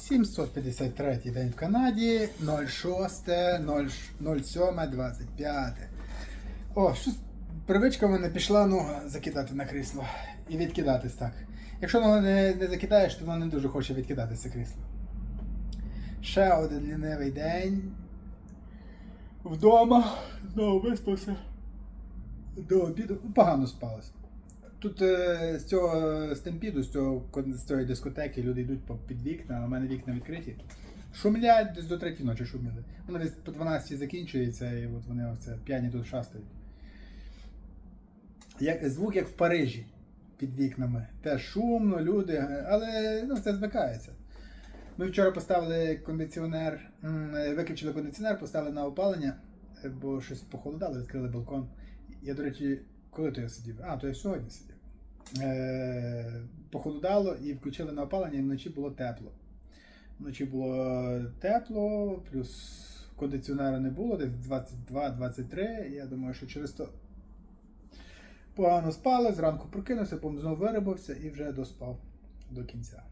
753 день в Канаді, 06, 07, 25. О, щось привичка в мене пішла нога закидати на крісло і відкидатись так. Якщо ногу не, не закидаєш, то воно не дуже хоче відкидатися крісло. Ще один лінивий день. Вдома. Знову виспався. До обіду. Погано спалось. Тут е, з цього стемпіду, з, цього, з цієї дискотеки люди йдуть під вікна, а в мене вікна відкриті. Шумлять десь до третій ночі шуміли. Воно десь по 12 закінчується, і от вони оце п'яні тут шастають. Як, звук як в Парижі під вікнами. Теж шумно, люди, але ну, це звикається. Ми вчора поставили кондиціонер, виключили кондиціонер, поставили на опалення, е, бо щось похолодало, відкрили балкон. Я, до речі, коли то я сидів? А, то я сьогодні сидів. Е, похолодало і включили на опалення, і вночі було тепло. Вночі було тепло, плюс кондиціонера не було, десь 22-23. Я думаю, що через то погано спали, зранку прокинувся, потім знову виробився і вже доспав до кінця.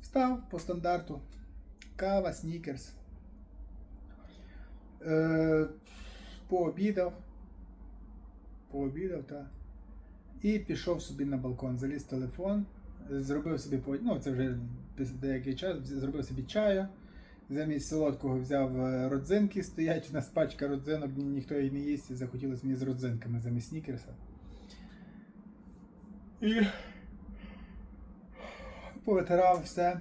Встав по стандарту. Кава, снікерс. Е, пообідав. Пообідав, так. І пішов собі на балкон, заліз телефон, зробив собі ну, це вже після деякий час, зробив собі чаю. Замість солодкого взяв е, родзинки, стоять у нас пачка родзинок, ніхто її не їсть, і захотілося мені з родзинками замість снікерса. І повитирав все.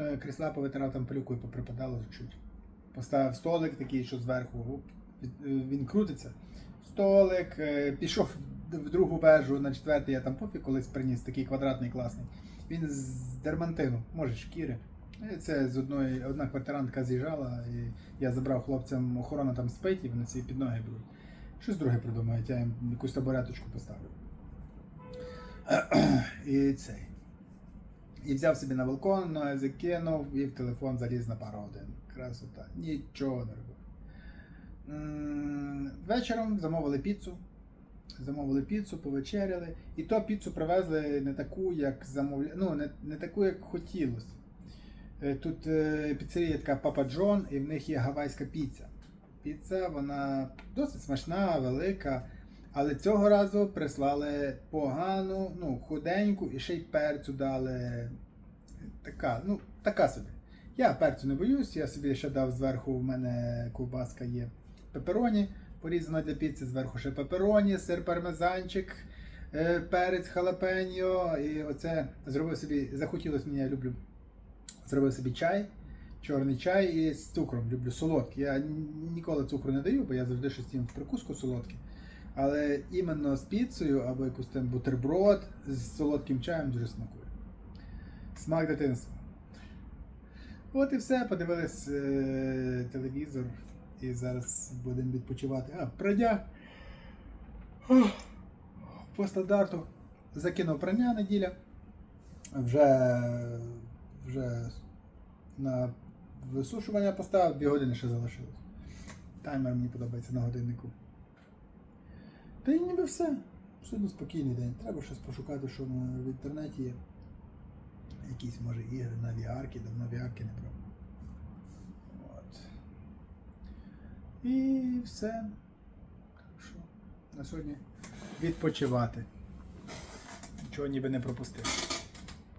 Е, Крісла повитирав там пилюкою поприпадало чуть. Поставив столик такий, що зверху е, він крутиться. Столик, е, пішов в другу вежу на четвертий, я там пофіг колись приніс, такий квадратний класний. Він з дермантину, може шкіри. Е, Це з одної, одна квартирантка з'їжджала, і я забрав хлопцям охорона там спить, і вони ці під ноги беруть. Щось друге придумають, я їм якусь табуреточку поставлю. І цей. І взяв собі на балкон, закинув і в телефон заліз на пару годин. Красота. Нічого не робив. Вечором замовили піцу. Замовили піцу, повечеряли. І то піцу привезли не таку, як замовляли. Ну, не, не таку, як хотілося. Е, Тут е, піцерія така Папа Джон, і в них є гавайська піца. Піца, вона досить смачна, велика. Але цього разу прислали погану, ну, худеньку і ще й перцю дали. Така, ну, така собі. Я перцю не боюсь, я собі ще дав зверху, в мене ковбаска є пепероні, порізана для піци, зверху ще пепероні, сир пармезанчик, е, перець халапеньо. І оце зробив собі, захотілося мені, я люблю, зробив собі чай, чорний чай і з цукром. Люблю солодкий. Я ніколи цукру не даю, бо я завжди щось їм в прикуску солодке. Але іменно з піцею або якийсь там бутерброд з солодким чаєм дуже смакує. Смак дитинства. От і все, подивились е, телевізор і зараз будемо відпочивати. А, прання. Ох, По стандарту закинув прання неділя. Вже, вже на висушування поставив, дві години ще залишилось. Таймер мені подобається на годиннику. Та й ніби все. Сьогодні спокійний день. Треба щось пошукати, що в інтернеті є. Якісь, може, ігри на VR, давно VR не брав. От. І все. Що на сьогодні відпочивати. Нічого ніби не пропустив.